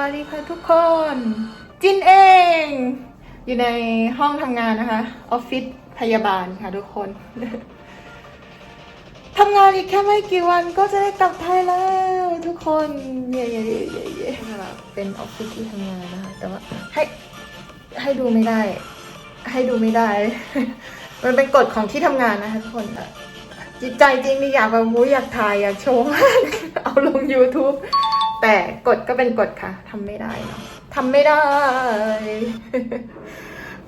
วัสดีค่ะทุกคน จินเอง อยู่ในห้องทำงานนะคะ ออฟฟิศพยาบาลค่ะทุกคนทำงานอีกแค่ไม่กี่วันก็จะได้กลับไทยแล้วทุกคนเย่เย่เย่เย่เย่เป็นออฟฟิศที่ทำงานนะคะ แต่ว่าให้ให้ดูไม่ได้ ให้ดูไม่ได้ มันเป็นกฎของที่ทำงานนะคะทุกคนอะจิตใจจริงนี่อยากแบบวูอยากถ่ายอยากโชว์มากเอาลง YouTube แต่กฎก็เป็นกฎค่ะทำไม่ได้เนาะทำไม่ได้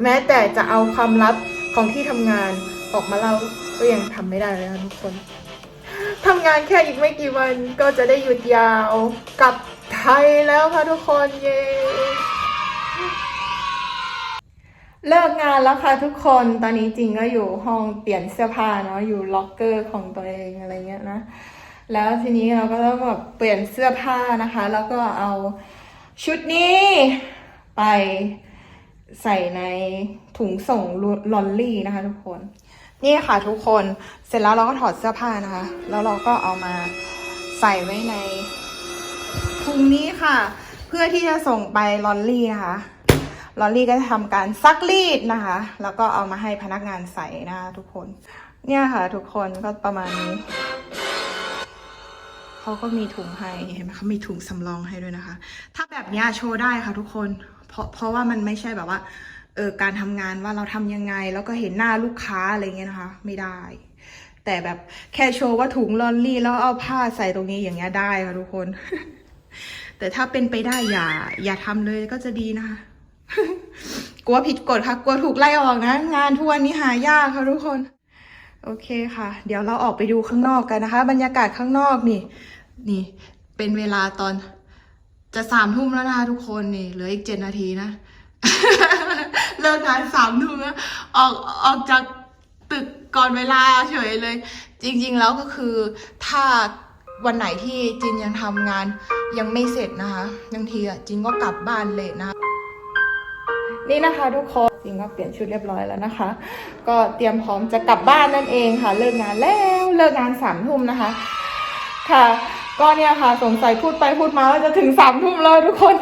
แม้แต่จะเอาความลับของที่ทำงานออกมาเล่าก็ยังทำไม่ได้เลยค่ะทุกคนทำงานแค่อีกไม่กี่วันก็จะได้หยุดยาวกลับไทยแล้วค่ะทุกคนเย้เลิกงานแล้วค่ะทุกคนตอนนี้จริงก็อยู่ห้องเปลี่ยนเสื้อผ้าเนาะอยู่ล็อกเกอร์ของตัวเองอะไรเงี้ยนะ แล้วทีนี้เราก็ต้องแบบเปลี่ยนเสื้อผ้านะคะ แล้วก็เอาชุดนี้ไปใส่ในถุงส่งลอนลี่นะคะ ทุกคน นี่ค่ะทุกคนเสร็จแล้วเราก็ถอดเสื้อผ้านะคะ แล้วเราก็เอามาใส่ไว้ในถุงนี้ค่ะ เพื่อที่จะส่งไปลอนลี่นะคะลอรี่ก็จะทำการซักรีดนะคะ แล้วก็เอามาให้พนักงานใส่นะคะทุกคน เนี่ยค่ะทุกคนก็ประมาณนี้ เขาก็มีถุงให้เห็นไหมเขามีถุงสำรองให้ด้วยนะคะ ถ้าแบบนี้โชว์ได้ค่ะทุกคน เพราะเพราะว่ามันไม่ใช่แบบว่าเออการทำงานว่าเราทำยังไง แล้วก็เห็นหน้าลูกค้าอะไรเงี้ยนะคะ ไม่ได้ แต่แบบแค่โชว์ว่าถุงลอนลี่ แล้วเอาผ้าใส่ตรงนี้อย่างเงี้ยได้ค่ะทุกคน แต่ถ้าเป็นไปได้อย่า อย่าทำเลยก็จะดีนะคะกลัวผิดกฎค่ะ กลัวถูกไล่ออกนะงานทุกวันนี้หายากค่ะทุกคน โอเคค่ะ เดี๋ยวเราออกไปดูข้างนอกกันนะคะ บรรยากาศข้างนอกนี่ นี่ เป็นเวลาตอนจะสามทุ่มแล้วนะคะทุกคนนี่เหลืออีกเจ็ดนาทีนะ เลิกงานสามทุ่มแล้วออกออกจากตึกก่อนเวลาเฉยเลย จริง ๆ แล้วก็คือถ้าวันไหนที่จินยังทำงานยังไม่เสร็จนะคะบางทีอะจินก็กลับบ้านเลยนะคะนี่นะคะ ทุกคนจริงก็เปลี่ยนชุดเรียบร้อยแล้วนะคะ ก็เตรียมพร้อมจะกลับบ้านนั่นเองค่ะ เลิกงานแล้วเลิกงานสามทุ่มนะคะ ค่ะ ก็เนี่ยค่ะสงสัยพูดไปพูดมาว่าจะถึงสามทุ่มแล้วทุกคน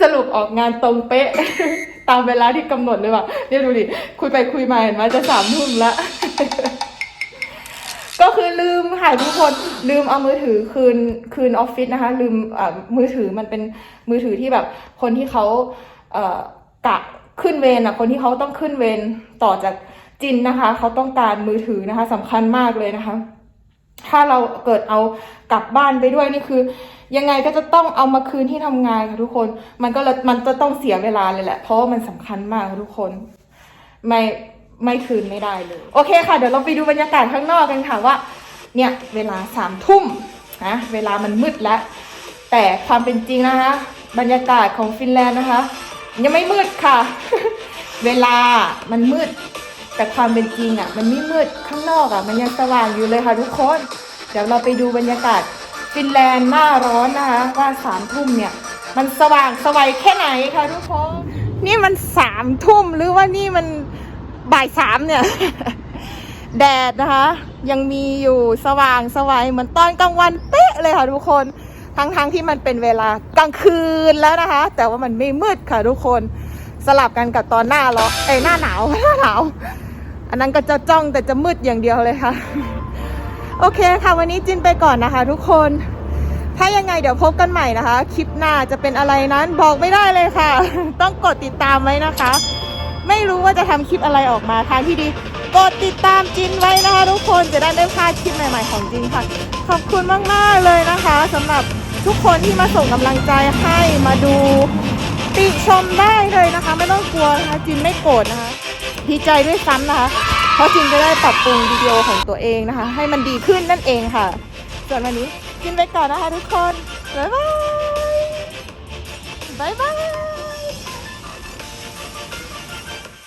สรุปออกงานตรงเป๊ะ ตามเวลาที่กำหนดเลยว่ะเนี่ยดูดิ คุยไปคุยมาเห็นไหมจะสามทุ่มละก็คือลืมค่ะทุกคนลืมเอามือถือคืนคืนออฟฟิศนะคะ ลืมอ่อมือถือมันเป็นมือถือที่แบบ คนที่เขาเอ่อกะขึ้นเวรอะ คนที่เขาต้องขึ้นเวรต่อจากจินนะคะ เขาต้องการมือถือนะคะสำคัญมากเลยนะคะ ถ้าเราเกิดเอากลับบ้านไปด้วยนี่คือ ยังไงก็จะต้องเอามาคืนที่ทำงานค่ะทุกคน มันก็มันจะต้องเสียเวลาเลยแหละ เพราะว่ามันสำคัญมากทุกคน ไม่ไม่คืนไม่ได้เลย โอเคค่ะ เดี๋ยวเราไปดูบรรยากาศข้างนอกกันค่ะว่า เนี่ยเวลาสามทุ่มนะเวลามันมืดแล้ว แต่ความเป็นจริงนะคะ บรรยากาศของฟินแลนด์นะคะ ยังไม่มืดค่ะ เวลามันมืด แต่ความเป็นจริงอะ มันไม่มืดข้างนอกอะ มันยังสว่างอยู่เลยค่ะทุกคน เดี๋ยวเราไปดูบรรยากาศฟินแลนด์หน้าร้อนนะคะ ว่าสามทุ่มเนี่ย มันสว่างสวัยแค่ไหนค่ะทุกคนนี่มันสามทุ่มหรือว่านี่มันบ่ายสามเนี่ย แดดนะคะ ยังมีอยู่สว่างสวัยเหมือนตอนกลางวันเป๊ะเลยค่ะทุกคนทั้งๆทที่มันเป็นเวลากลางคืนแล้วนะคะ แต่ว่ามันไม่มืดค่ะทุกคน สลับกันกับตอนหน้าร้อนเอ้ยหน้าหนาวหน้าหนาว อันนั้นก็จะจ้องแต่จะมืดอย่างเดียวเลยค่ะ โอเคค่ะวันนี้จินไปก่อนนะคะ ทุกคน ถ้ายังไงเดี๋ยวพบกันใหม่นะคะ คลิปหน้าจะเป็นอะไรนั้นบอกไม่ได้เลยค่ะ ต้องกดติดตามไว้นะคะ ไม่รู้ว่าจะทำคลิปอะไรออกมาทางที่ดีกดติดตามจินไว้นะคะ ทุกคนจะได้ไม่พลาดคลิปใหม่ ๆของจินค่ะ ขอบคุณมากๆเลยนะคะสำหรับทุกคนที่มาส่งกำลังใจให้มาดูติชมได้เลยนะคะ ไม่ต้องกลัวนะคะจินไม่โกรธนะคะ ดีใจด้วยซ้ำนะคะ เพราะจินจะได้ปรับปรุงวิดีโอของตัวเองนะคะ ให้มันดีขึ้นนั่นเองค่ะ ส่วนวันนี้จินไปก่อนนะคะทุกคน บ๊ายบาย บ๊ายบาย